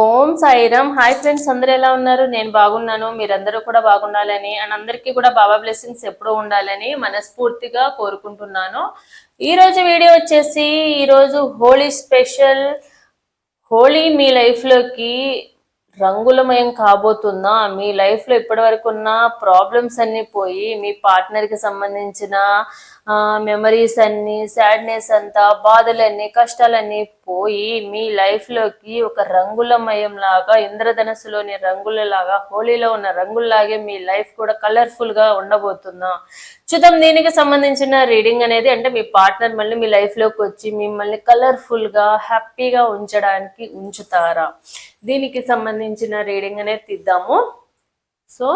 ఓం Sairam. Hi friends అందరూ ఎలా ఉన్నారు? నేను బాగున్నాను మీరందరూ కూడా బాగుండాలని అండ్ అందరికీ కూడా బాబా బ్లెస్సింగ్స్ ఎప్పుడూ ఉండాలని మనస్ఫూర్తిగా కోరుకుంటున్నాను. ఈరోజు వీడియో వచ్చేసి ఈరోజు హోలీ స్పెషల్ హోలీ మీ లైఫ్లోకి రంగులమయం కాబోతుందా? మీ లైఫ్లో ఇప్పటివరకు ఉన్న ప్రాబ్లమ్స్ అన్నీ పోయి మీ పార్ట్నర్కి సంబంధించిన మెమరీస్ అన్నీ సాడ్నెస్ అంతా బాధలన్నీ కష్టాలన్నీ పోయి మీ లైఫ్లోకి ఒక రంగులమయం లాగా ఇంద్రధనస్సులోని రంగులలాగా హోలీలో ఉన్న రంగుల్లాగే మీ లైఫ్ కూడా కలర్ఫుల్గా ఉండబోతుందా? చూద్దాం దీనికి సంబంధించిన రీడింగ్ అనేది అంటే మీ పార్ట్నర్ మళ్ళీ మీ లైఫ్లోకి వచ్చి మిమ్మల్ని కలర్ఫుల్గా హ్యాపీగా ఉంచడానికి ఉంచుతారా? దీనికి సంబంధించిన రీడింగ్ అనేది తీద్దాము. సో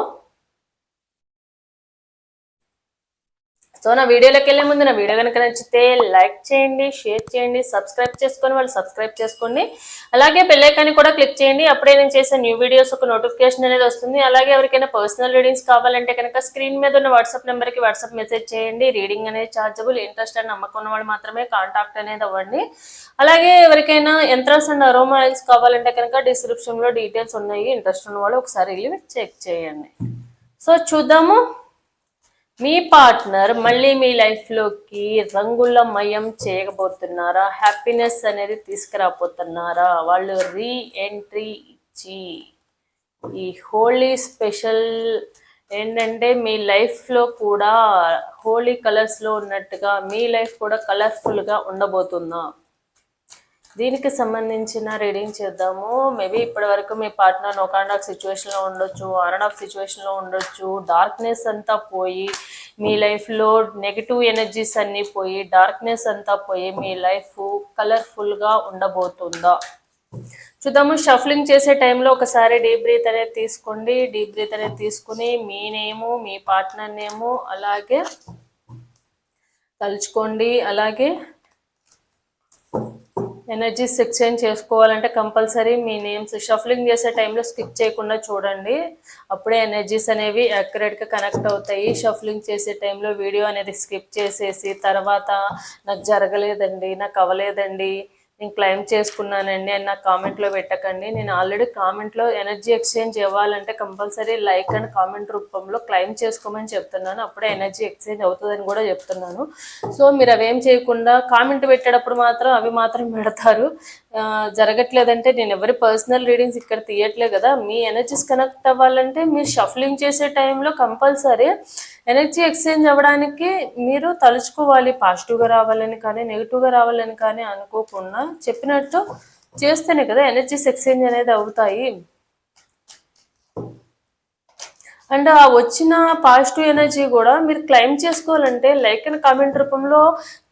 సో నా వీడియోలోకి వెళ్ళే ముందు నా వీడియో కనుక నచ్చితే లైక్ చేయండి షేర్ చేయండి సబ్స్క్రైబ్ చేసుకొని వాళ్ళు సబ్స్క్రైబ్ చేసుకోండి. అలాగే బెల్లైకాన్ని కూడా క్లిక్ చేయండి. అప్పుడే నేను చేసే న్యూ వీడియోస్ ఒక నోటిఫికేషన్ అనేది వస్తుంది. అలాగే ఎవరికైనా పర్సనల్ రీడింగ్స్ కావాలంటే కనుక స్క్రీన్ మీద ఉన్న వాట్సాప్ నెంబర్కి వాట్సాప్ మెసేజ్ చేయండి. రీడింగ్ అనేది ఛార్జబుల్ ఇంట్రెస్ట్ అని నమ్మకం వాళ్ళు మాత్రమే కాంటాక్ట్ అనేది అవ్వండి. అలాగే ఎవరికైనా యంత్రాస్ అండ్ అరోమా ఆయిల్స్ కావాలంటే కనుక డిస్క్రిప్షన్లో డీటెయిల్స్ ఉన్నాయి. ఇంట్రెస్ట్ ఉన్న వాళ్ళు ఒకసారి వెళ్ళి చెక్ చేయండి. సో చూద్దాము. మీ పార్ట్నర్ మళ్ళీ మీ లైఫ్లోకి రంగుల మయం చేయకపోతున్నారా హ్యాపీనెస్ అనేది తీసుకురాపోతున్నారా వాళ్ళు రీ ఎంట్రీ ఇచ్చి ఈ హోలీ స్పెషల్ ఏంటంటే మీ లైఫ్లో కూడా హోలీ కలర్స్లో ఉన్నట్టుగా మీ లైఫ్ కూడా కలర్ఫుల్గా ఉండబోతుందా? దీనికి సంబంధించిన రీడింగ్ చేద్దాము. మేబీ ఇప్పటి వరకు మీ పార్ట్నర్ ఒక అండ్ ఆఫ్ సిచ్యువేషన్లో ఉండొచ్చు ఆన్ ఆఫ్ సిచ్యువేషన్లో ఉండొచ్చు. డార్క్నెస్ అంతా పోయి మీ లైఫ్లో నెగిటివ్ ఎనర్జీస్ అన్నీ పోయి డార్క్నెస్ అంతా పోయి మీ లైఫ్ కలర్ఫుల్గా ఉండబోతుందా? చూద్దాము. షఫ్లింగ్ చేసే టైంలో ఒకసారి డీప్ బ్రీత్ అనేది తీసుకోండి. డీప్ బ్రీత్ అనేది తీసుకుని మీ నేము మీ పార్ట్నర్ నేము అలాగే తలుచుకోండి. అలాగే ఎనర్జీస్ ఎక్స్చేంజ్ చేసుకోవాలంటే కంపల్సరీ మీ నేమ్స్ షఫ్లింగ్ చేసే టైంలో స్కిప్ చేయకుండా చూడండి. అప్పుడే ఎనర్జీస్ అనేవి యాక్యురేట్గా కనెక్ట్ అవుతాయి. షఫ్లింగ్ చేసే టైంలో వీడియో అనేది స్కిప్ చేసేసి తర్వాత నాకు జరగలేదండి నాకు అవ్వలేదండి నేను క్లైమ్ చేసుకున్నానండి అని నాకు కామెంట్లో పెట్టకండి. నేను ఆల్రెడీ కామెంట్లో ఎనర్జీ ఎక్స్చేంజ్ ఇవ్వాలంటే కంపల్సరీ లైక్ అండ్ కామెంట్ రూపంలో క్లైమ్ చేసుకోమని చెప్తున్నాను. అప్పుడే ఎనర్జీ ఎక్స్చేంజ్ అవుతుందని కూడా చెప్తున్నాను. సో మీరు అవేం చేయకుండా కామెంట్ పెట్టేటప్పుడు మాత్రం అవి మాత్రం పెడతారు. జరగట్లేదంటే నేను ఎవరి పర్సనల్ రీడింగ్స్ ఇక్కడ తీయట్లే కదా మీ ఎనర్జీస్ కనెక్ట్ అవ్వాలంటే మీరు షఫ్లింగ్ చేసే టైంలో కంపల్సరీ ఎనర్జీ ఎక్స్చేంజ్ అవ్వడానికి మీరు తలుచుకోవాలి. పాజిటివ్గా రావాలని కానీ నెగిటివ్గా రావాలని కానీ అనుకోకుండా చెప్పినట్టు చేస్తేనే కదా ఎనర్జీస్ ఎక్స్చేంజ్ అనేది అవుతాయి. అండ్ ఆ వచ్చిన పాజిటివ్ ఎనర్జీ కూడా మీరు క్లైమ్ చేసుకోవాలంటే లైక్ అండ్ కామెంట్ రూపంలో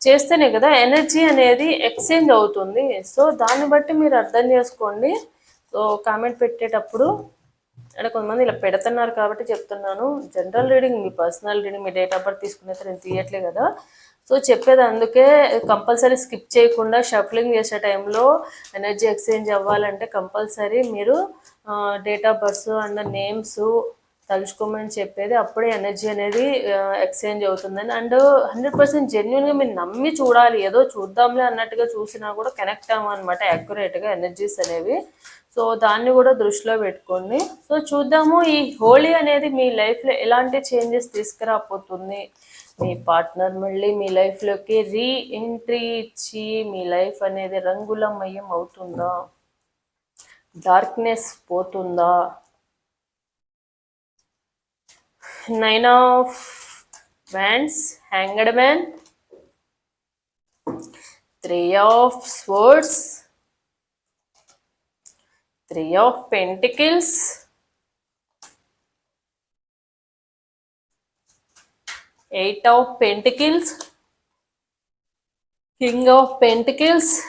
చేస్తేనే కదా ఎనర్జీ అనేది ఎక్స్చేంజ్ అవుతుంది. సో దాన్ని బట్టి మీరు అర్థం చేసుకోండి. సో కామెంట్ పెట్టేటప్పుడు అంటే కొంతమంది ఇలా పెడుతున్నారు కాబట్టి చెప్తున్నాను. జనరల్ రీడింగ్ మీ పర్సనల్ రీడింగ్ మీ డేట్ ఆఫ్ బర్త్ తీసుకునే నేను తీయట్లే కదా. సో చెప్పేది అందుకే కంపల్సరీ స్కిప్ చేయకుండా షఫ్లింగ్ చేసే టైంలో ఎనర్జీ ఎక్స్చేంజ్ అవ్వాలంటే కంపల్సరీ మీరు date of births and names తలుచుకోమని చెప్పేది అప్పుడే ఎనర్జీ అనేది ఎక్స్చేంజ్ అవుతుందని. అండ్ హండ్రెడ్ పర్సెంట్ జెన్యున్గా మీరు నమ్మి చూడాలి. ఏదో చూద్దాంలే అన్నట్టుగా చూసినా కూడా కనెక్ట్ అవ్వమన్నమాట యాక్యురేట్గా ఎనర్జీస్ అనేవి. సో దాన్ని కూడా దృష్టిలో పెట్టుకోండి. సో చూద్దాము ఈ హోలీ అనేది మీ లైఫ్లో ఎలాంటి చేంజెస్ తీసుకురాపోతుంది మీ పార్ట్నర్ మళ్ళీ మీ లైఫ్లోకి రీ ఎంట్రీ ఇచ్చి మీ లైఫ్ అనేది రంగులమయం అవుతుందా? డార్క్నెస్ పోతుందా? nine of wands hanged man. Three of swords. Three of pentacles. Eight of pentacles. King of pentacles.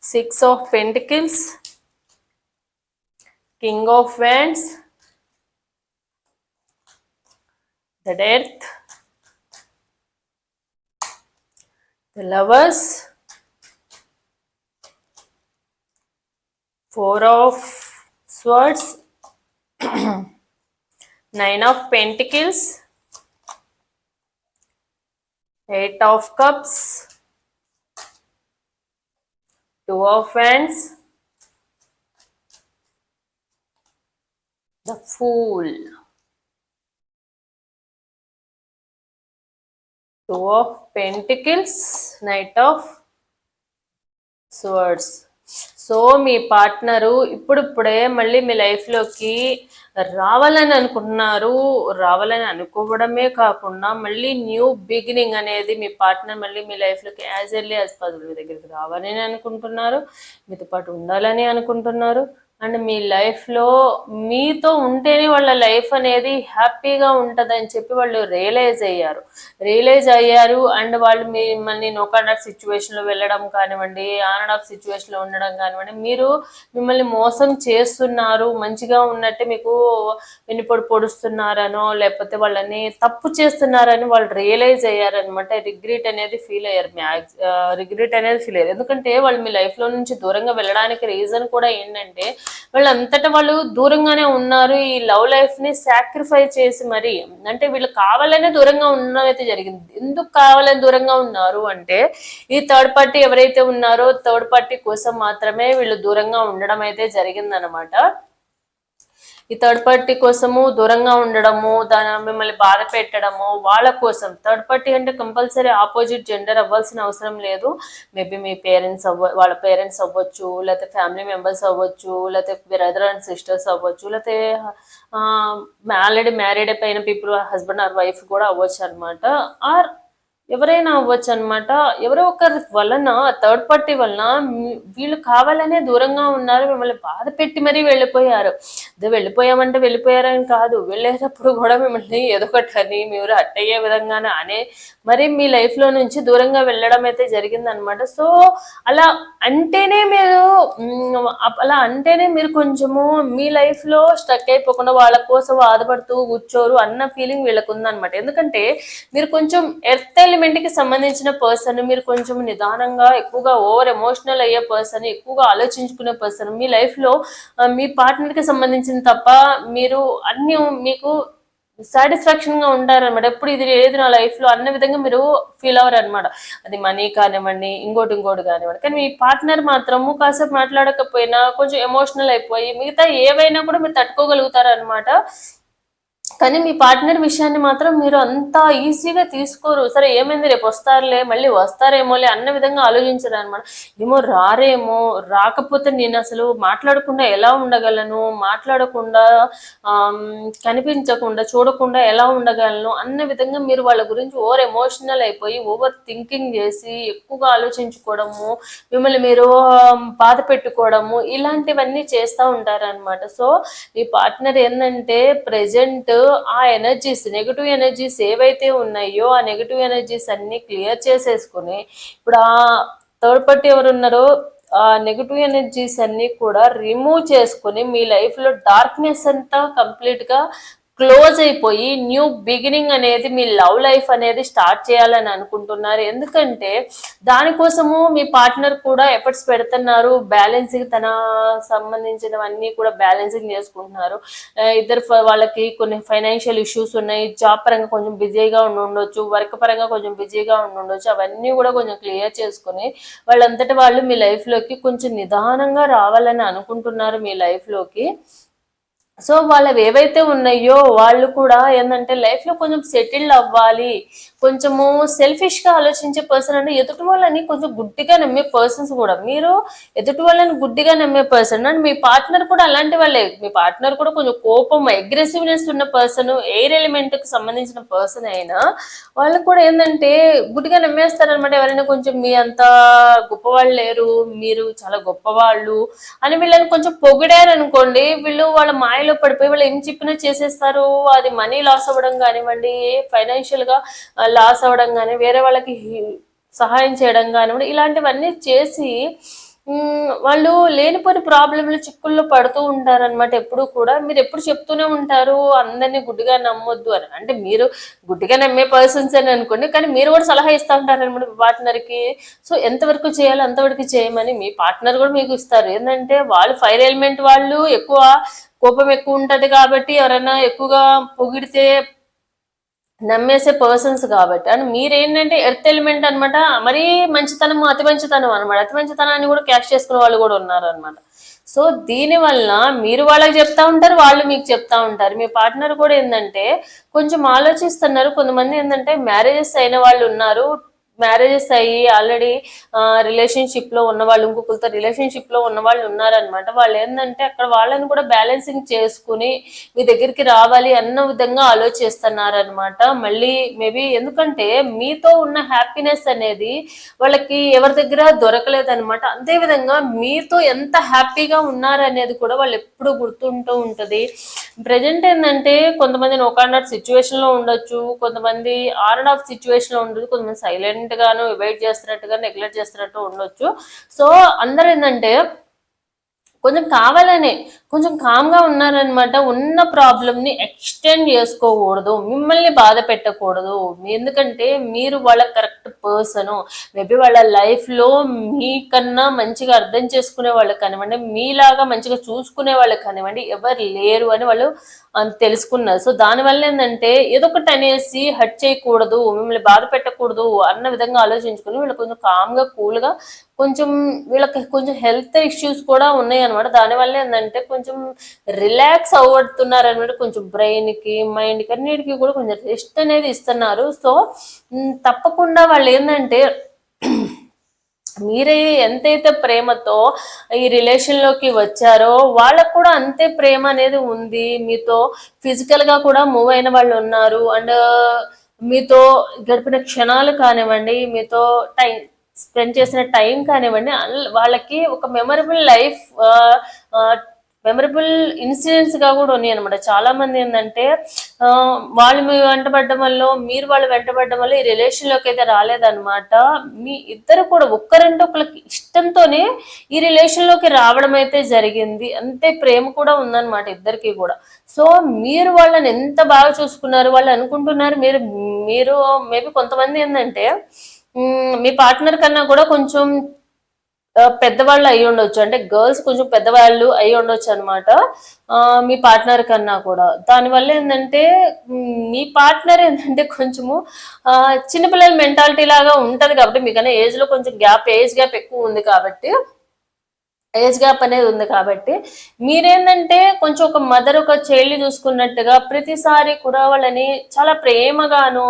Six of pentacles. King of wands. The Death, the Lovers, four of swords nine of pentacles eight of cups two of wands the fool two of pentacles knight of swords so me partner ఇప్పుడిప్పుడే మళ్ళీ మీ లైఫ్లోకి రావాలని అనుకుంటున్నారు. రావాలని అనుకోవడమే కాకుండా మళ్ళీ న్యూ బిగినింగ్ అనేది మీ పార్ట్నర్ మళ్ళీ మీ లైఫ్లోకి యాజ్ ఎర్లీ యాజ్ పాసిబుల్ మీ దగ్గరికి రావాలని అనుకుంటున్నారు. మీతో పాటు ఉండాలని అనుకుంటున్నారు. అండ్ మీ లైఫ్లో మీతో ఉంటేనే వాళ్ళ లైఫ్ అనేది హ్యాపీగా ఉంటుందని చెప్పి వాళ్ళు రియలైజ్ అయ్యారు. రియలైజ్ అయ్యారు అండ్ వాళ్ళు మిమ్మల్ని నో కాంటాక్ట్ సిచ్యువేషన్లో వెళ్ళడం కానివ్వండి ఆన్ అండ్ ఆఫ్ సిచ్యువేషన్లో ఉండడం కానివ్వండి మీరు మిమ్మల్ని మోసం చేస్తున్నారు మంచిగా ఉన్నట్టే మీకు వెన్నుపొడి పొడుస్తున్నారనో లేకపోతే వాళ్ళని తప్పు చేస్తున్నారని వాళ్ళు రియలైజ్ అయ్యారనమాట. రిగ్రెట్ అనేది ఫీల్ అయ్యారు మ్యాక్స్ రిగ్రెట్ అనేది ఫీల్ అయ్యారు. ఎందుకంటే వాళ్ళు మీ లైఫ్లో నుంచి దూరంగా వెళ్ళడానికి రీజన్ కూడా ఏంటంటే వాళ్ళంతటా వాళ్ళు దూరంగానే ఉన్నారు. ఈ లవ్ లైఫ్ని సాక్రిఫై చేసి మరి అంటే వీళ్ళు కావాలనే దూరంగా ఉండడం అయితే జరిగింది. ఎందుకు కావాలని దూరంగా ఉన్నారు అంటే ఈ థర్డ్ పార్టీ ఎవరైతే ఉన్నారో థర్డ్ పార్టీ కోసం మాత్రమే వీళ్ళు దూరంగా ఉండడం అయితే జరిగిందనమాట ఈ థర్డ్ పార్టీ కోసము దూరంగా ఉండడము దాని మిమ్మల్ని బాధ పెట్టడము వాళ్ళ కోసం. థర్డ్ పార్టీ అంటే కంపల్సరీ ఆపోజిట్ జెండర్ అవ్వాల్సిన అవసరం లేదు. మేబీ మీ పేరెంట్స్ అవ్వ వాళ్ళ పేరెంట్స్ అవ్వచ్చు లేకపోతే ఫ్యామిలీ మెంబర్స్ అవ్వచ్చు లేకపోతే బ్రదర్ అండ్ సిస్టర్స్ అవ్వచ్చు లేకపోతే ఆల్రెడీ మ్యారీడ్ అయిపోయిన పీపుల్ హస్బెండ్ ఆర్ వైఫ్ కూడా అవ్వచ్చు అనమాట ఆర్ ఎవరైనా అవ్వచ్చు అనమాట ఎవరో ఒకరి వలన థర్డ్ పార్టీ వలన వీళ్ళు కావాలనే దూరంగా ఉన్నారు. మిమ్మల్ని బాధ పెట్టి మరీ వెళ్ళిపోయారు. అదే వెళ్ళిపోయామంటే వెళ్ళిపోయారని కాదు. వెళ్ళేటప్పుడు కూడా మిమ్మల్ని ఏదో ఒకటి అని మీరు హట్ అయ్యే విధంగానే అనే మరి మీ లైఫ్లో నుంచి దూరంగా వెళ్ళడం అయితే జరిగిందనమాట సో అలా అంటేనే మీరు అలా అంటేనే మీరు కొంచెము మీ లైఫ్లో లో స్ట్రక్ అయిపోకుండా వాళ్ళ కోసం బాధపడుతూ కూర్చోరు అన్న ఫీలింగ్ వీళ్ళకు ఉందనమాట ఎందుకంటే మీరు కొంచెం ఎర్త్ ఎలిమెంట్కి సంబంధించిన పర్సన్ మీరు కొంచెం నిదానంగా ఎక్కువగా ఓవర్ ఎమోషనల్ అయ్యే పర్సన్ ఎక్కువగా ఆలోచించుకునే పర్సన్ మీ లైఫ్లో మీ పార్ట్నర్కి సంబంధించిన తప్ప మీరు అన్ని మీకు సాటిస్ఫాక్షన్గా ఉంటారనమాట ఎప్పుడు ఇది ఏది నా లైఫ్లో అన్న విధంగా మీరు ఫీల్ అవ్వరు అనమాట అది మనీ కానివ్వండి ఇంకోటి ఇంకోటి కానివ్వండి. కానీ మీ పార్ట్నర్ మాత్రము కాసేపు మాట్లాడకపోయినా కొంచెం ఎమోషనల్ అయిపోయి మిగతా ఏవైనా కూడా మీరు తట్టుకోగలుగుతారు అనమాట కానీ మీ పార్ట్నర్ విషయాన్ని మాత్రం మీరు అంత ఈజీగా తీసుకోరు. సరే ఏమైంది? రేపు వస్తారులే మళ్ళీ వస్తారేమోలే అన్న విధంగా ఆలోచించరు అనమాట ఏమో రారేమో రాకపోతే నేను అసలు మాట్లాడకుండా ఎలా ఉండగలను? మాట్లాడకుండా కనిపించకుండా చూడకుండా ఎలా ఉండగలను? అన్న విధంగా మీరు వాళ్ళ గురించి ఓవర్ ఎమోషనల్ అయిపోయి ఓవర్ థింకింగ్ చేసి ఎక్కువగా ఆలోచించుకోవడము మిమ్మల్ని మీరు బాధ పెట్టుకోవడము ఇలాంటివన్నీ చేస్తూ ఉంటారనమాట సో మీ పార్ట్నర్ ఏంటంటే ప్రెజెంట్ ఆ ఎనర్జీస్ నెగిటివ్ ఎనర్జీస్ ఏవైతే ఉన్నాయో ఆ నెగిటివ్ ఎనర్జీస్ అన్ని క్లియర్ చేసేసుకుని ఇప్పుడు ఆ థర్డ్ పార్టీ ఎవరు ఉన్నారో ఆ నెగిటివ్ ఎనర్జీస్ అన్ని కూడా రిమూవ్ చేసుకుని మీ లైఫ్లో డార్క్నెస్ అంతా కంప్లీట్గా క్లోజ్ అయిపోయి న్యూ బిగినింగ్ అనేది మీ లవ్ లైఫ్ అనేది స్టార్ట్ చేయాలని అనుకుంటున్నారు. ఎందుకంటే దానికోసము మీ పార్ట్నర్ కూడా ఎఫర్ట్స్ పెడుతున్నారు. బ్యాలెన్సింగ్ తన సంబంధించినవన్నీ కూడా బ్యాలెన్సింగ్ చేసుకుంటున్నారు. ఇద్దరు వాళ్ళకి కొన్ని ఫైనాన్షియల్ ఇష్యూస్ ఉన్నాయి. జాబ్ పరంగా కొంచెం బిజీగా ఉండి ఉండొచ్చు. వర్క్ పరంగా కొంచెం బిజీగా ఉండి ఉండొచ్చు. అవన్నీ కూడా కొంచెం క్లియర్ చేసుకుని వాళ్ళంతటి వాళ్ళు మీ లైఫ్లోకి కొంచెం నిదానంగా రావాలని అనుకుంటున్నారు మీ లైఫ్లోకి. సో వాళ్ళవి ఏవైతే ఉన్నాయో వాళ్ళు కూడా ఏంటంటే లైఫ్లో కొంచెం సెటిల్ అవ్వాలి కొంచెము సెల్ఫిష్గా ఆలోచించే పర్సన్ అంటే ఎదుటి వాళ్ళని కొంచెం గుడ్డిగా నమ్మే పర్సన్స్ కూడా. మీరు ఎదుటి వాళ్ళని గుడ్డిగా నమ్మే పర్సన్ అండ్ మీ పార్ట్నర్ కూడా అలాంటి వాళ్ళే. మీ పార్ట్నర్ కూడా కొంచెం కోపం అగ్రెసివ్నెస్ ఉన్న పర్సన్ ఎయిర్ ఎలిమెంట్కి సంబంధించిన పర్సన్ అయినా వాళ్ళు కూడా ఏంటంటే గుడ్డిగా నమ్మేస్తారనమాట ఎవరైనా కొంచెం మీ అంత గొప్పవాళ్ళు లేరు మీరు చాలా గొప్పవాళ్ళు అని వీళ్ళని కొంచెం పొగిడారు అనుకోండి వీళ్ళు వాళ్ళ మాయలు పడిపోయి వాళ్ళు ఏం చెప్పినా చేసేస్తారు? అది మనీ లాస్ అవ్వడం కానివ్వండి ఫైనాన్షియల్గా లాస్ అవ్వడం కానీ వేరే వాళ్ళకి సహాయం చేయడం కానివ్వండి ఇలాంటివన్నీ చేసి వాళ్ళు లేనిపోని ప్రాబ్లంలు చిక్కుల్లో పడుతూ ఉంటారన్నమాట ఎప్పుడు కూడా. మీరు ఎప్పుడు చెప్తూనే ఉంటారు అందరినీ గుడ్డిగా నమ్మొద్దు అని. అంటే మీరు గుడ్డిగా నమ్మే పర్సన్స్ అని అనుకోండి కానీ మీరు కూడా సలహా ఇస్తూ ఉంటారు అనమాట పార్ట్నర్కి సో ఎంతవరకు చేయాలో అంతవరకు చేయమని మీ పార్ట్నర్ కూడా మీకు ఇస్తారు. ఏంటంటే వాళ్ళు ఫైర్ ఎలిమెంట్ వాళ్ళు ఎక్కువ కోపం ఎక్కువ ఉంటది కాబట్టి ఎవరైనా ఎక్కువగా పొగిడితే నమ్మేసే పర్సన్స్ కాబట్టి. అండ్ మీరేంటంటే ఎర్త్ ఎలిమెంట్ అనమాట మరీ మంచితనం అతి మంచితనం అనమాట అతి మంచితనాన్ని కూడా క్యాష్ చేసుకునే వాళ్ళు కూడా ఉన్నారు అనమాట సో దీని వలన మీరు వాళ్ళకి చెప్తా ఉంటారు వాళ్ళు మీకు చెప్తా ఉంటారు. మీ పార్ట్నర్ కూడా ఏంటంటే కొంచెం ఆలోచిస్తున్నారు. కొంతమంది ఏంటంటే మ్యారేజెస్ అయిన వాళ్ళు ఉన్నారు మ్యారేజెస్ అయ్యి ఆల్రెడీ రిలేషన్షిప్లో ఉన్న వాళ్ళు ఇంకొకరితో రిలేషన్షిప్లో ఉన్న వాళ్ళు ఉన్నారనమాట వాళ్ళు ఏంటంటే అక్కడ వాళ్ళని కూడా బ్యాలెన్సింగ్ చేసుకుని మీ దగ్గరికి రావాలి అన్న విధంగా ఆలోచిస్తున్నారనమాట మళ్ళీ మేబీ ఎందుకంటే మీతో ఉన్న హ్యాపీనెస్ అనేది వాళ్ళకి ఎవరి దగ్గర దొరకలేదు అనమాట అదే విధంగా మీతో ఎంత హ్యాపీగా ఉన్నారనేది కూడా వాళ్ళు ఎప్పుడు గుర్తుంటూ ఉంటది. ప్రజెంట్ ఏంటంటే కొంతమంది నోకాండర్ సిచ్యువేషన్లో ఉండొచ్చు కొంతమంది ఆర్ అండ్ ఆఫ్ సిచ్యువేషన్లో ఉండదు కొంతమంది సైలెంట్ గాను వెయిట్ చేస్తున్నట్టుగా నెగ్లెక్ట్ చేస్తున్నట్టు ఉండొచ్చు. సో అందరూ ఏంటంటే కొంచెం కావాలనే కొంచెం కామ్గా ఉన్నారనమాట ఉన్న ప్రాబ్లమ్ని ఎక్స్టెండ్ చేసుకోకూడదు. మిమ్మల్ని బాధ పెట్టకూడదు. ఎందుకంటే మీరు వాళ్ళ కరెక్ట్ పర్సన్ మేబీ వాళ్ళ లైఫ్లో మీకన్నా మంచిగా అర్థం చేసుకునే వాళ్ళకి కానివ్వండి మీలాగా మంచిగా చూసుకునే వాళ్ళకి కానివ్వండి ఎవరు లేరు అని వాళ్ళు తెలుసుకున్నారు. సో దానివల్ల ఏంటంటే ఏదో ఒకటి అనేసి హట్ చేయకూడదు మిమ్మల్ని బాధ పెట్టకూడదు అన్న విధంగా ఆలోచించుకుని వీళ్ళు కొంచెం కామ్గా కూల్గా కొంచెం వీళ్ళకి కొంచెం హెల్త్ ఇష్యూస్ కూడా ఉన్నాయి అనమాట దానివల్ల ఏంటంటే కొంచెం కొంచెం రిలాక్స్ అవ్వడుతున్నారు అనమాట కొంచెం బ్రెయిన్కి మైండ్కి అన్నిటికీ కూడా కొంచెం రెస్ట్ అనేది ఇస్తున్నారు. సో తప్పకుండా వాళ్ళు ఏంటంటే మీరే ఎంతైతే ప్రేమతో ఈ రిలేషన్లోకి వచ్చారో వాళ్ళకు కూడా అంతే ప్రేమ అనేది ఉంది. మీతో ఫిజికల్గా కూడా మూవ్ అయిన వాళ్ళు ఉన్నారు. అండ్ మీతో గడిపిన క్షణాలు కానివ్వండి మీతో టైం స్పెండ్ చేసిన టైం కానివ్వండి వాళ్ళకి ఒక మెమరబుల్ లైఫ్ మెమరబుల్ ఇన్సిడెంట్స్గా కూడా ఉన్నాయి అనమాట చాలా మంది ఏంటంటే వాళ్ళు మీ వెంటబడ్డం వల్ల మీరు వాళ్ళు వెంటబడ్డం వల్ల ఈ రిలేషన్లోకి అయితే రాలేదన్నమాట. మీ ఇద్దరు కూడా ఒక్కరంటే ఒకరికి ఇష్టంతోనే ఈ రిలేషన్లోకి రావడం అయితే జరిగింది. అంతే ప్రేమ కూడా ఉందన్నమాట ఇద్దరికి కూడా. సో మీరు వాళ్ళని ఎంత బాగా చూసుకున్నారు వాళ్ళు అనుకుంటున్నారు మీరు మీరు మేబీ కొంతమంది ఏంటంటే మీ పార్ట్నర్ కన్నా కూడా కొంచెం పెద్దవాళ్ళు అయి ఉండొచ్చు. అంటే గర్ల్స్ కొంచెం పెద్దవాళ్ళు అయి ఉండొచ్చు అనమాట మీ పార్ట్నర్ కన్నా కూడా. దానివల్ల ఏంటంటే మీ పార్ట్నర్ ఏంటంటే కొంచెము చిన్నపిల్లల మెంటాలిటీ లాగా ఉంటుంది కాబట్టి మీకన్నా ఏజ్లో కొంచెం గ్యాప్ ఏజ్ గ్యాప్ ఎక్కువ ఉంది కాబట్టి ఏజ్ గ్యాప్ అనేది ఉంది కాబట్టి మీరేంటంటే కొంచెం ఒక మదర్ ఒక చైల్డ్ చూసుకున్నట్టుగా ప్రతిసారి కూడా వాళ్ళని చాలా ప్రేమగాను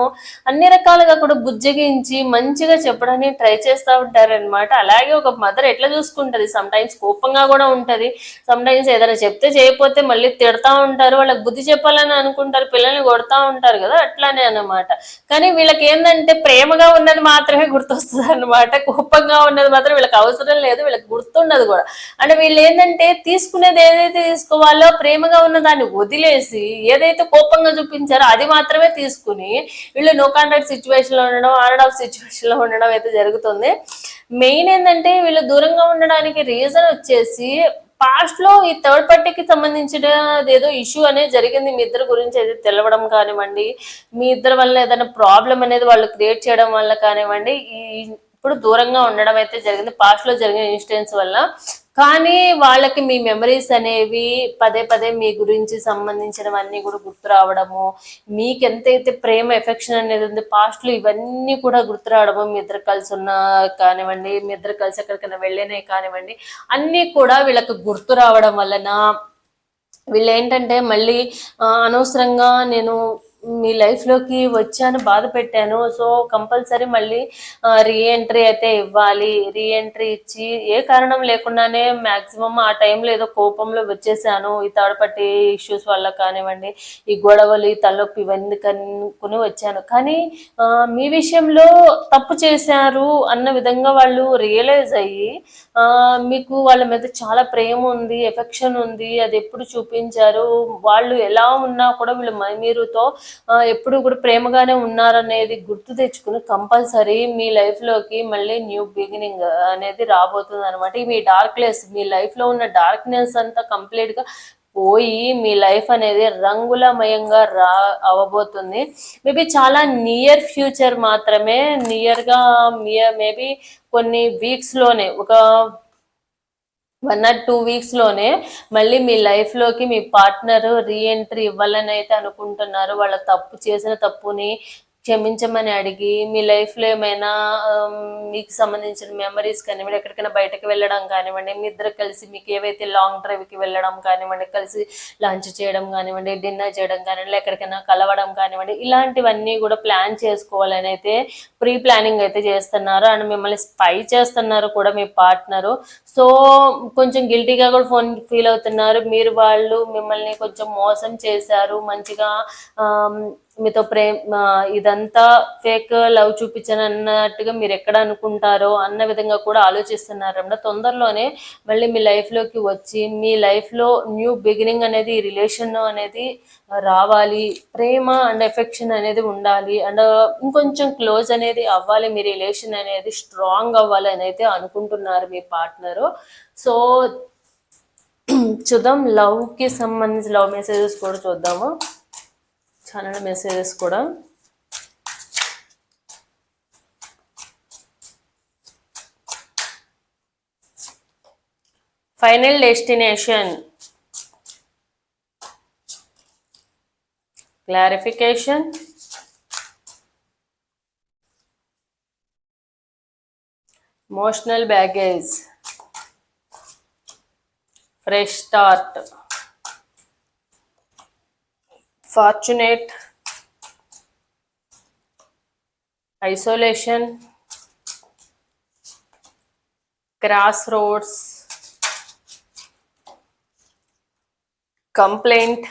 అన్ని రకాలుగా కూడా బుజ్జగించి మంచిగా చెప్పడానికి ట్రై చేస్తూ ఉంటారనమాట అలాగే ఒక మదర్ ఎట్లా చూసుకుంటది? సమ్ టైమ్స్ కోపంగా కూడా ఉంటుంది. సమ్ టైమ్స్ ఏదైనా చెప్తే చేయకపోతే మళ్ళీ తిడతా ఉంటారు. వాళ్ళకి బుద్ధి చెప్పాలని అనుకుంటారు. పిల్లల్ని కొడతా ఉంటారు కదా అట్లానే అనమాట కానీ వీళ్ళకి ఏంటంటే ప్రేమగా ఉన్నది మాత్రమే గుర్తొస్తుంది అనమాట కోపంగా ఉన్నది మాత్రం వీళ్ళకి అవసరం లేదు. వీళ్ళకి గుర్తుండదు కూడా. అంటే వీళ్ళు ఏంటంటే తీసుకునేది ఏదైతే తీసుకోవాలో ప్రేమగా ఉన్న దాన్ని వదిలేసి ఏదైతే కోపంగా చూపించారో అది మాత్రమే తీసుకుని వీళ్ళు నో కాంటాక్ట్ సిచ్యువేషన్లో ఉండడం ఆన్ ఆఫ్ సిచ్యువేషన్లో ఉండడం అయితే జరుగుతుంది. మెయిన్ ఏంటంటే వీళ్ళు దూరంగా ఉండడానికి రీజన్ వచ్చేసి పాస్ట్లో ఈ థర్డ్ పార్టీకి సంబంధించిన ఏదో ఇష్యూ అనేది జరిగింది. మీ ఇద్దరు గురించి అయితే తెలవడం కానివ్వండి మీ ఇద్దరు వల్ల ఏదైనా ప్రాబ్లం అనేది వాళ్ళు క్రియేట్ చేయడం వల్ల కానివ్వండి ఈ ఇప్పుడు దూరంగా ఉండడం అయితే జరిగింది. పాస్ట్లో జరిగిన ఇన్సిడెంట్స్ వల్ల. కానీ వాళ్ళకి మీ మెమరీస్ అనేవి పదే పదే మీ గురించి సంబంధించినవన్నీ కూడా గుర్తు రావడము మీకు ఎంతైతే ప్రేమ ఎఫెక్షన్ అనేది ఉంది పాస్ట్లో ఇవన్నీ కూడా గుర్తు రావడము మీ ఇద్దరు కలిసి ఉన్న కానివ్వండి మీ ఇద్దరు కలిసి ఎక్కడికైనా వెళ్ళినవి కానివ్వండి అన్నీ కూడా వీళ్ళకి గుర్తు రావడం వలన వీళ్ళు ఏంటంటే మళ్ళీ అనవసరంగా నేను మీ లైఫ్లోకి వచ్చాను బాధ పెట్టాను. సో కంపల్సరీ మళ్ళీ రీఎంట్రీ అయితే ఇవ్వాలి. రీఎంట్రీ ఇచ్చి ఏ కారణం లేకుండానే మ్యాక్సిమం ఆ టైంలో ఏదో కోపంలో వచ్చేసాను. ఈ తాడపట్టి ఇష్యూస్ వల్ల కానివ్వండి ఈ గొడవలు ఈ తలొప్పి ఇవన్నీ కనుక్కుని వచ్చాను. కానీ మీ విషయంలో తప్పు చేశారు అన్న విధంగా వాళ్ళు రియలైజ్ అయ్యి మీకు వాళ్ళ మీద చాలా ప్రేమ ఉంది ఎఫెక్షన్ ఉంది అది ఎప్పుడు చూపించారు? వాళ్ళు ఎలా ఉన్నా కూడా వీళ్ళు మీరుతో ఎప్పుడు కూడా ప్రేమగానే ఉన్నారనేది గుర్తు తెచ్చుకుని కంపల్సరీ మీ లైఫ్లోకి మళ్ళీ న్యూ బిగినింగ్ అనేది రాబోతుంది అనమాట మీ డార్క్నెస్ మీ లైఫ్లో ఉన్న డార్క్నెస్ అంతా కంప్లీట్గా పోయి మీ లైఫ్ అనేది రంగులమయంగా రా అవ్వబోతుంది మేబీ చాలా నియర్ ఫ్యూచర్ మాత్రమే నియర్గా మేబీ కొన్ని వీక్స్లోనే ఒక వన్ ఆర్ టూ వీక్స్లోనే మళ్ళీ మీ లైఫ్లోకి మీ పార్ట్నర్ రీఎంట్రీ ఇవ్వాలని అయితే అనుకుంటున్నారు. వాళ్ళ తప్పు చేసిన తప్పుని క్షమించమని అడిగి మీ లైఫ్లో ఏమైనా మీకు సంబంధించిన మెమరీస్ కానివ్వండి ఎక్కడికైనా బయటకు వెళ్ళడం కానివ్వండి మీ ఇద్దరు కలిసి మీకు ఏవైతే లాంగ్ డ్రైవ్కి వెళ్ళడం కానివ్వండి కలిసి లంచ్ చేయడం కానివ్వండి డిన్నర్ చేయడం కానివ్వండి ఎక్కడికైనా కలవడం కానివ్వండి ఇలాంటివన్నీ కూడా ప్లాన్ చేసుకోవాలని అయితే ప్రీ ప్లానింగ్ అయితే చేస్తున్నారు. అండ్ మిమ్మల్ని స్పై చేస్తున్నారు కూడా మీ పార్ట్నరు సో కొంచెం గిల్టీగా కూడా ఫోన్ ఫీల్ అవుతున్నారు. మీరు వాళ్ళు మిమ్మల్ని కొంచెం మోసం చేశారు మంచిగా మీతో ప్రేమ ఇదంతా ఫేక్ లవ్ చూపించాను అన్నట్టుగా మీరు ఎక్కడ అనుకుంటారో అన్న విధంగా కూడా ఆలోచిస్తున్నారు అన్నమాట తొందరలోనే మళ్ళీ మీ లైఫ్లోకి వచ్చి మీ లైఫ్లో న్యూ బిగినింగ్ అనేది రిలేషన్ అనేది రావాలి. ప్రేమ అండ్ ఎఫెక్షన్ అనేది ఉండాలి. అండ్ ఇంకొంచెం క్లోజ్ అనేది అవ్వాలి. మీ రిలేషన్ అనేది స్ట్రాంగ్ అవ్వాలి అని అయితే అనుకుంటున్నారు మీ పార్ట్నరు సో చూద్దాం. లవ్కి సంబంధించి లవ్ మెసేజెస్ కూడా చూద్దాము. చాలా మెసేజెస్ కూడా. Final destination clarification emotional baggage fresh start fortunate, isolation, grassroots, complaint,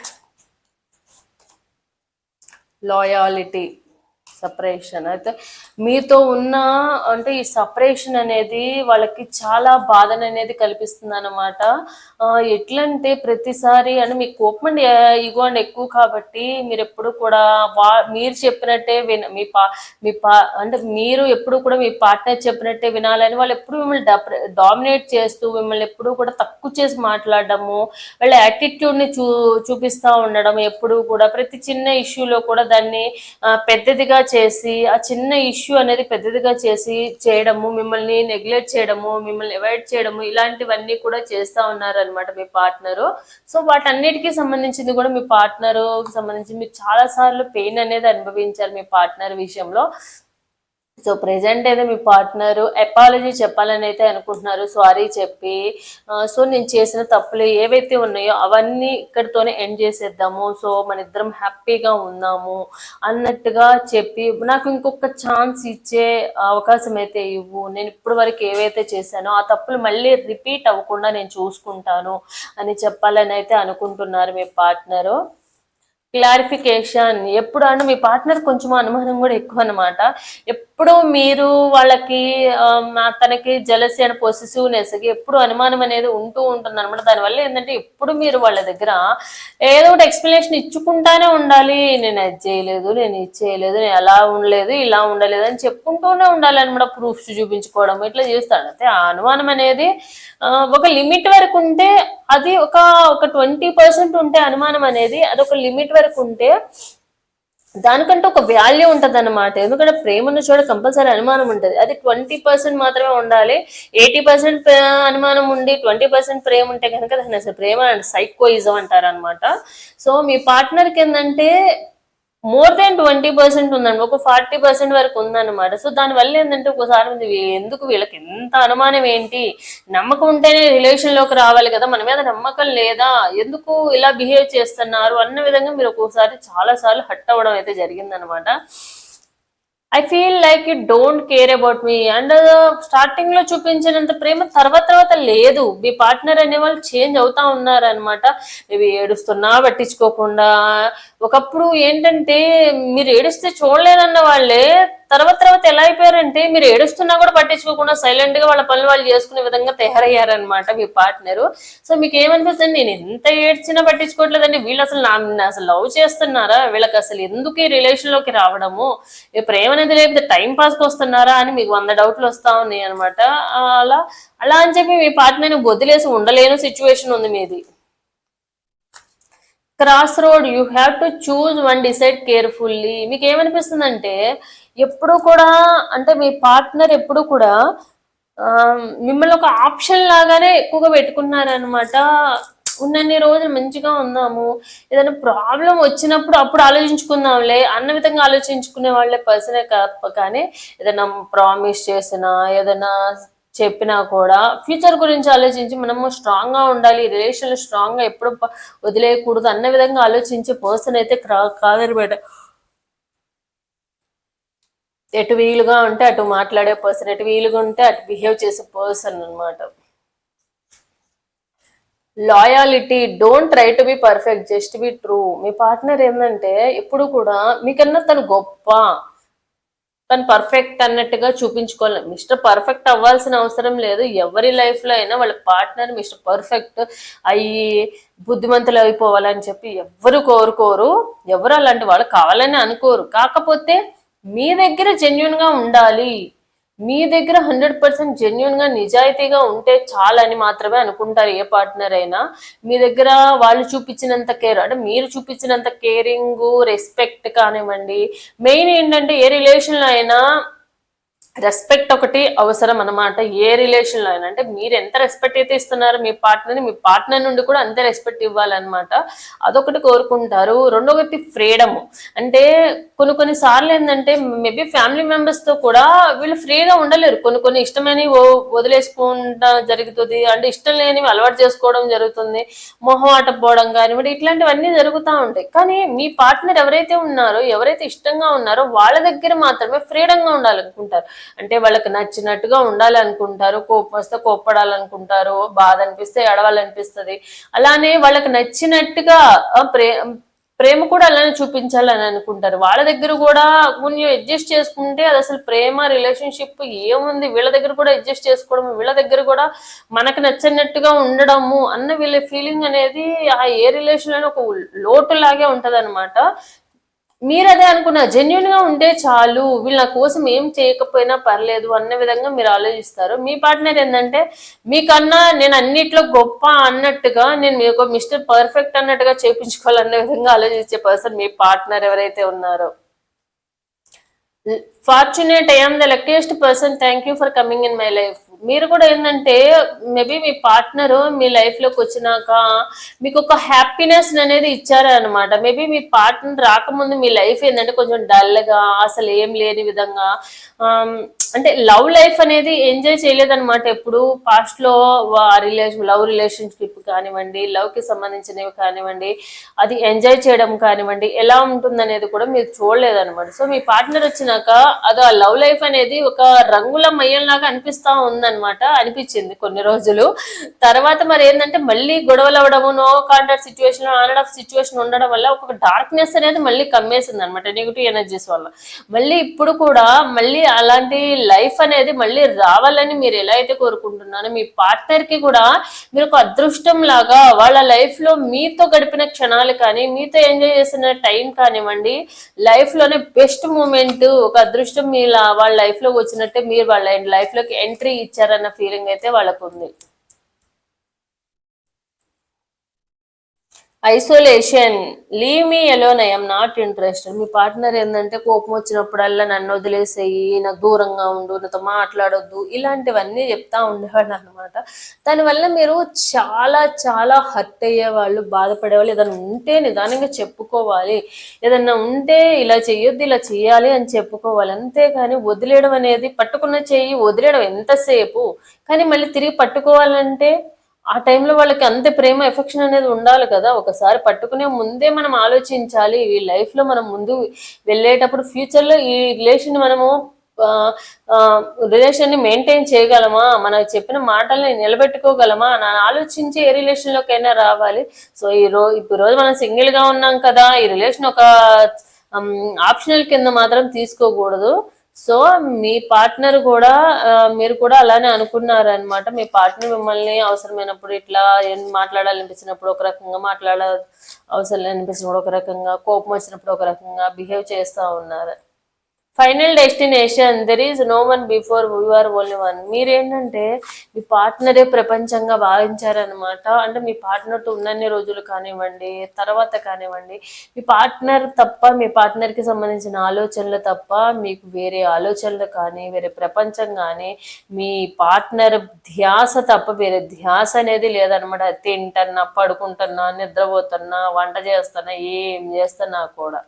loyalty, separation. మీతో ఉన్న అంటే ఈ సపరేషన్ అనేది వాళ్ళకి చాలా బాధను అనేది కల్పిస్తుంది అనమాట ఎట్లంటే ప్రతిసారి అంటే మీకు కోపం అండ్ ఇగో అండి ఎక్కువ కాబట్టి మీరు ఎప్పుడు కూడా వా మీరు చెప్పినట్టే విన మీ పా మీ పా అంటే మీరు ఎప్పుడు కూడా మీ పార్ట్నర్ చెప్పినట్టే వినాలని వాళ్ళు ఎప్పుడు మిమ్మల్ని డామినేట్ చేస్తూ మిమ్మల్ని ఎప్పుడు కూడా తక్కువ చేసి మాట్లాడడము వాళ్ళ యాటిట్యూడ్ని చూ చూపిస్తూ ఉండడం ఎప్పుడు కూడా ప్రతి చిన్న ఇష్యూలో కూడా దాన్ని పెద్దదిగా చేసి ఆ చిన్న ఇష్యూ అనేది పెద్దదిగా చేసి చేయడము మిమ్మల్ని నెగ్లెక్ట్ చేయడము మిమ్మల్ని అవాయిడ్ చేయడము ఇలాంటివన్నీ కూడా చేస్తూ ఉన్నారు అనమాట మీ పార్ట్నరు సో వాటన్నిటికీ సంబంధించింది కూడా మీ పార్ట్నరు సంబంధించి మీరు చాలా సార్లు పెయిన్ అనేది అనుభవించారు మీ పార్ట్నర్ విషయంలో. సో ప్రెజెంట్ అయితే మీ పార్ట్నరు అపాలజీ చెప్పాలని అయితే అనుకుంటున్నారు. సారీ చెప్పి సో నేను చేసిన తప్పులు ఏవైతే ఉన్నాయో అవన్నీ ఇక్కడితోనే ఎండ్ చేసేద్దాము. సో మన ఇద్దరం హ్యాపీగా ఉన్నాము అన్నట్టుగా చెప్పి నాకు ఇంకొక ఛాన్స్ ఇచ్చే అవకాశం అయితే ఇవ్వు. నేను ఇప్పుడు వరకు ఏవైతే చేశానో ఆ తప్పులు మళ్ళీ రిపీట్ అవ్వకుండా నేను చూసుకుంటాను అని చెప్పాలని అయితే అనుకుంటున్నారు మీ పార్ట్నరు క్లారిఫికేషన్ ఎప్పుడు అంటే మీ పార్ట్నర్ కొంచెం అనుమానం కూడా ఎక్కువ అనమాట ఎప్పుడు మీరు వాళ్ళకి తనకి జలసి అండ్ పొసిసివ్నెస్ ఎప్పుడు అనుమానం అనేది ఉంటూ ఉంటుంది అనమాట దానివల్ల ఏంటంటే ఎప్పుడు మీరు వాళ్ళ దగ్గర ఏదో ఒకటి ఎక్స్ప్లెనేషన్ ఇచ్చుకుంటానే ఉండాలి. నేను అది చేయలేదు నేను ఇది చేయలేదు నేను అలా ఉండలేదు ఇలా ఉండలేదు అని చెప్పుకుంటూనే ఉండాలి అనమాట ప్రూఫ్స్ చూపించుకోవడం ఇట్లా చేస్తాడు అయితే ఆ అనుమానం అనేది ఒక లిమిట్ వరకు ఉంటే అది ఒక ఒక ట్వంటీ పర్సెంట్ ఉంటే అనుమానం అనేది అది ఒక లిమిట్ వరకు ఉంటే దానికంటే ఒక వాల్యూ ఉంటది అనమాట ఎందుకంటే ప్రేమ ఉన్న చోట కంపల్సరీ అనుమానం ఉంటది. అది ట్వంటీ పర్సెంట్ మాత్రమే ఉండాలి. ఎయిటీ పర్సెంట్ అనుమానం ఉండి ట్వంటీ పర్సెంట్ ప్రేమ ఉంటే కనుక దాన్ని అసలు ప్రేమ అండ్ సైకోయిజం అంటారు అనమాట సో మీ పార్ట్నర్కి ఏంటంటే మోర్ దెన్ ట్వంటీ పర్సెంట్ ఉందండి ఒక ఫార్టీ పర్సెంట్ వరకు ఉందన్నమాట. సో దానివల్ల ఏంటంటే ఒకసారి ఎందుకు వీళ్ళకి ఎంత అనుమానం ఏంటి? నమ్మకం ఉంటేనే రిలేషన్లోకి రావాలి కదా. మన మీద నమ్మకం లేదా? ఎందుకు ఇలా బిహేవ్ చేస్తున్నారు? అన్న విధంగా మీరు ఒక్కోసారి చాలా సార్లు హట్ అవ్వడం అయితే జరిగిందనమాట I feel like you don't care about me and స్టార్టింగ్లో చూపించినంత ప్రేమ తర్వాత తర్వాత లేదు. మీ పార్ట్నర్ అనే వాళ్ళు చేంజ్ అవుతా ఉన్నారనమాట ఇవి ఏడుస్తున్నా పట్టించుకోకుండా. ఒకప్పుడు ఏంటంటే మీరు ఏడుస్తే చూడలేదన్న వాళ్ళే. తర్వాత తర్వాత ఎలా అయిపోయారంటే మీరు ఏడుస్తున్నా కూడా పట్టించుకోకుండా సైలెంట్గా వాళ్ళ పనులు వాళ్ళు చేసుకునే విధంగా తయారయ్యారనమాట మీ పార్ట్నర్ సో మీకు ఏమనిపిస్తుంది? నేను ఎంత ఏడ్చినా పట్టించుకోవట్లేదండి. వీళ్ళు అసలు నా అసలు లవ్ చేస్తున్నారా? వీళ్ళకి అసలు ఎందుకు ఈ రిలేషన్లోకి రావడము? ప్రేమ అనేది లేకపోతే టైం పాస్కి వస్తున్నారా అని మీకు వంద డౌట్లు వస్తా ఉన్నాయి అనమాట అలా అలా అని చెప్పి మీ పార్ట్నర్ని వదిలేసి ఉండలేని సిచ్యువేషన్ ఉంది మీది. Cross road you have to choose one decide carefully మీకు ఏమనిపిస్తుందంటే ఎప్పుడు కూడా అంటే మీ పార్ట్నర్ ఎప్పుడు కూడా మిమ్మల్ని ఒక ఆప్షన్ లాగానే ఎక్కువగా పెట్టుకున్నారనమాట ఉన్నన్ని రోజులు మంచిగా ఉందాము. ఏదైనా ప్రాబ్లం వచ్చినప్పుడు అప్పుడు ఆలోచించుకుందాంలే. అన్న విధంగా ఆలోచించుకునే వాళ్ళే పర్సనే కానీ ఏదైనా ప్రామిస్ చేసినా ఏదైనా చెప్పినా కూడా ఫ్యూచర్ గురించి ఆలోచించి మనము స్ట్రాంగ్గా ఉండాలి. రిలేషన్లు స్ట్రాంగ్గా ఎప్పుడు ప- వదిలేయకూడదు అన్న విధంగా ఆలోచించే పర్సన్ అయితే కాదనమాట. ఎటు వీలుగా ఉంటే అటు మాట్లాడే పర్సన్ ఎటు వీలుగా ఉంటే అటు బిహేవ్ చేసే పర్సన్ అన్నమాట. Loyalty don't try to be perfect just be true me partner ఏంటంటే ఎప్పుడు కూడా మీకన్నా తను గొప్ప తను పర్ఫెక్ట్ అన్నట్టుగా చూపించుకోవాలి. మిస్టర్ పర్ఫెక్ట్ అవ్వాల్సిన అవసరం లేదు. ఎవరి లైఫ్లో అయినా వాళ్ళ పార్ట్నర్ మిస్టర్ పర్ఫెక్ట్ అయ్యి బుద్ధిమంతులు అయిపోవాలని చెప్పి ఎవరు కోరుకోరు. ఎవరు అలాంటి వాళ్ళు కావాలని అనుకోరు. కాకపోతే మీ దగ్గర జెన్యున్గా ఉండాలి. మీ దగ్గర హండ్రెడ్ పర్సెంట్ జెన్యున్గా నిజాయితీగా ఉంటే చాలని మాత్రమే అనుకుంటారు ఏ పార్ట్నర్ అయినా. మీ దగ్గర వాళ్ళు చూపించినంత కేర్ అంటే మీరు చూపించినంత కేరింగ్ రెస్పెక్ట్ కానివ్వండి. మెయిన్ ఏంటంటే ఏ రిలేషన్లో అయినా రెస్పెక్ట్ ఒకటి అవసరం అనమాట ఏ రిలేషన్లో అయినా అంటే మీరు ఎంత రెస్పెక్ట్ అయితే ఇస్తున్నారో మీ పార్ట్నర్ని మీ పార్ట్నర్ నుండి కూడా అంతే రెస్పెక్ట్ ఇవ్వాలన్నమాట. అదొకటి కోరుకుంటారు. రెండొకటి ఫ్రీడమ్. అంటే కొన్ని కొన్ని సార్లు ఏంటంటే మేబీ ఫ్యామిలీ మెంబర్స్తో కూడా వీళ్ళు ఫ్రీగా ఉండలేరు. కొన్ని కొన్ని ఇష్టమైనవి వదిలేసుకుంటా జరుగుతుంది. అంటే ఇష్టం లేనివి అలవాటు చేసుకోవడం జరుగుతుంది. మొహమాట పోవడం కానివ్వండి ఇట్లాంటివన్నీ జరుగుతూ ఉంటాయి. కానీ మీ పార్ట్నర్ ఎవరైతే ఉన్నారో ఎవరైతే ఇష్టంగా ఉన్నారో వాళ్ళ దగ్గర మాత్రమే ఫ్రీడంగా ఉండాలనుకుంటారు. అంటే వాళ్ళకి నచ్చినట్టుగా ఉండాలనుకుంటారు కోపం వస్తే కోప్పడాలనుకుంటారు బాధ అనిపిస్తే ఏడవాలనిపిస్తుంది. అలానే వాళ్ళకి నచ్చినట్టుగా ప్రే ప్రేమ కూడా అలానే చూపించాలని అనుకుంటారు. వాళ్ళ దగ్గర కూడా కొంచెం అడ్జస్ట్ చేసుకుంటే అది అసలు ప్రేమ రిలేషన్షిప్ ఏముంది? వీళ్ళ దగ్గర కూడా అడ్జస్ట్ చేసుకోవడం వీళ్ళ దగ్గర కూడా మనకు నచ్చినట్టుగా ఉండడము అన్న వీళ్ళ ఫీలింగ్ అనేది ఆ ఏ రిలేషన్ అని ఒక లోటు లాగే ఉంటది మీరు అదే అనుకున్న జెన్యున్గా ఉంటే చాలు. వీళ్ళు నా కోసం ఏం చేయకపోయినా పర్లేదు అన్న విధంగా మీరు ఆలోచిస్తారు. మీ పార్ట్నర్ ఏంటంటే మీకన్నా నేను అన్నిట్లో గొప్ప అన్నట్టుగా నేను మీకు మిస్టర్ పర్ఫెక్ట్ అన్నట్టుగా చేపించుకోవాలన్న విధంగా ఆలోచించే పర్సన్ మీ పార్ట్నర్ ఎవరైతే ఉన్నారో. Fortunate I'm the luckiest person thank you for coming in my life మీరు కూడా ఏంటంటే మేబీ మీ పార్ట్నర్ మీ లైఫ్లోకి వచ్చినాక మీకు ఒక హ్యాపీనెస్ అనేది ఇచ్చారనమాట మేబీ మీ పార్ట్నర్ రాకముందు మీ లైఫ్ ఏంటంటే కొంచెం డల్గా అసలు ఏం లేని విధంగా um, అంటే లవ్ లైఫ్ అనేది ఎంజాయ్ చేయలేదన్నమాట ఎప్పుడు. పాస్ట్లో రిలేషన్ లవ్ రిలేషన్షిప్ కానివ్వండి లవ్కి సంబంధించినవి కానివ్వండి అది ఎంజాయ్ చేయడం కానివ్వండి ఎలా ఉంటుందనేది కూడా మీరు చూడలేదన్నమాట. సో మీ పార్ట్నర్ వచ్చినాక అది ఆ లవ్ లైఫ్ అనేది ఒక రంగుల మయ్యంలాగా అనిపిస్తా ఉందన్నమాట అనిపించింది కొన్ని రోజులు. తర్వాత మరి ఏంటంటే మళ్ళీ గొడవలు అవ్వడము no contact situation on off situation ఉండడం వల్ల ఒక డార్క్నెస్ అనేది మళ్ళీ కమ్మేసింది అనమాట నెగిటివ్ ఎనర్జీస్ వల్ల. మళ్ళీ ఇప్పుడు కూడా మళ్ళీ అలాంటి లైఫ్ అనేది మళ్ళీ రావాలని మీరు ఎలా అయితే కోరుకుంటున్నారో మీ పార్ట్నర్కి కూడా మీరు ఒక అదృష్టం లాగా వాళ్ళ లైఫ్లో మీతో గడిపిన క్షణాలు కానీ మీతో ఎంజాయ్ చేసిన టైం కానివ్వండి లైఫ్లోనే బెస్ట్ మూమెంట్ ఒక అదృష్టం మీ వాళ్ళ లైఫ్లోకి వచ్చినట్టే మీరు వాళ్ళ లైఫ్లోకి ఎంట్రీ ఇచ్చారన్న ఫీలింగ్ అయితే వాళ్ళకు ఉంది isolation leave me alone I'm not interested me partner ఏంటంటే కోపం వచ్చినప్పుడల్లా నన్ను వదిలేసేయి నాకు దూరంగా ఉండు నాతో మాట్లాడొద్దు ఇలాంటివన్నీ చెప్తా ఉండేవాళ్ళు అనమాట దానివల్ల మీరు చాలా చాలా హర్ట్ అయ్యేవాళ్ళు బాధపడేవాళ్ళు ఏదైనా ఉంటే నిదానంగా చెప్పుకోవాలి. ఏదన్నా ఉంటే ఇలా చెయ్యొద్దు ఇలా చెయ్యాలి అని చెప్పుకోవాలి. అంతేకాని వదిలేయడం అనేది పట్టుకున్న చెయ్యి వదిలేయడం ఎంతసేపు? కానీ మళ్ళీ తిరిగి పట్టుకోవాలంటే ఆ టైంలో వాళ్ళకి అంతే ప్రేమ ఎఫెక్షన్ అనేది ఉండాలి కదా. ఒకసారి పట్టుకునే ముందే మనం ఆలోచించాలి. ఈ లైఫ్లో మనం ముందు వెళ్ళేటప్పుడు ఫ్యూచర్లో ఈ రిలేషన్ మనము రిలేషన్ని మెయింటైన్ చేయగలమా? మనం చెప్పిన మాటల్ని నిలబెట్టుకోగలమా? నా ఆలోచించి ఏ రిలేషన్లోకైనా రావాలి. సో ఈ రోజు ఇప్పుడు రోజు మనం సింగిల్గా ఉన్నాం కదా. ఈ రిలేషన్ ఒక ఆప్షనల్ కింద మాత్రం తీసుకోకూడదు. సో మీ పార్ట్నర్ కూడా మీరు కూడా అలానే అనుకున్నారు అనమాట మీ పార్ట్నర్ మిమ్మల్ని అవసరమైనప్పుడు ఇట్లా ఏం మాట్లాడాలనిపించినప్పుడు ఒక రకంగా మాట్లాడ అవసరం అనిపించినప్పుడు ఒక రకంగా కోపం వచ్చినప్పుడు ఒక రకంగా బిహేవ్ చేస్తూ ఉన్నారు. Final destination there is no one before you are only one మీరేంటంటే మీ పార్ట్నరే ప్రపంచంగా భావించారనమాట అంటే మీ పార్ట్నర్తో ఉన్నన్ని రోజులు కానివ్వండి తర్వాత కానివ్వండి మీ పార్ట్నర్ తప్ప మీ పార్ట్నర్కి సంబంధించిన ఆలోచనలు తప్ప మీకు వేరే ఆలోచనలు కానీ వేరే ప్రపంచం కానీ మీ పార్ట్నర్ ధ్యాస తప్ప వేరే ధ్యాస అనేది లేదనమాట తింటున్నా పడుకుంటున్నా నిద్రపోతున్నా వంట చేస్తున్నా ఏం చేస్తున్నా కూడా.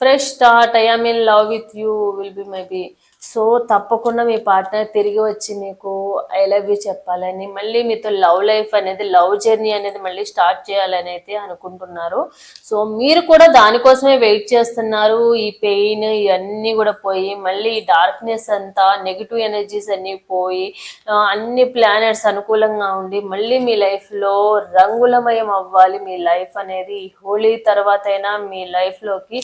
fresh start i am in love with you will be maybe so తప్పకుండా మీ పార్ట్నర్ తిరిగి వచ్చి మీకు ఐ లవ్ యూ చెప్పాలని మళ్ళీ మీతో లవ్ లైఫ్ అనేది లవ్ జర్నీ అనేది మళ్ళీ స్టార్ట్ చేయాలని అయితే అనుకుంటున్నారు. సో మీరు కూడా దానికోసమే వెయిట్ చేస్తున్నారు. ఈ పెయిన్ ఇవన్నీ కూడా పోయి మళ్ళీ ఈ డార్క్నెస్ అంతా నెగిటివ్ ఎనర్జీస్ అన్నీ పోయి అన్ని ప్లానెట్స్ అనుకూలంగా ఉండి మళ్ళీ మీ లైఫ్లో రంగులమయం అవ్వాలి. మీ లైఫ్ అనేది హోలీ తర్వాత అయినా మీ లైఫ్లోకి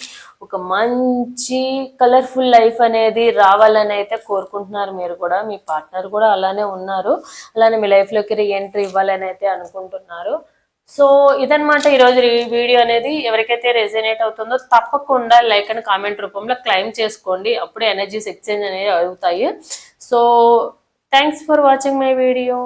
ఒక మంచి కలర్ఫుల్ లైఫ్ అనేది అవ్వాలని అయితే కోరుకుంటున్నారు మీరు కూడా. మీ పార్ట్నర్ కూడా అలానే ఉన్నారు. అలానే మీ లైఫ్లోకి రీ ఎంట్రీ ఇవ్వాలని అయితే అనుకుంటున్నారు. సో ఇదనమాట ఈరోజు ఈ వీడియో అనేది. ఎవరికైతే రెజినేట్ అవుతుందో తప్పకుండా లైక్ అండ్ కామెంట్ రూపంలో క్లైమ్ చేసుకోండి. అప్పుడే ఎనర్జీస్ ఎక్స్చేంజ్ అనేవి అవుతాయి. So thanks for watching my video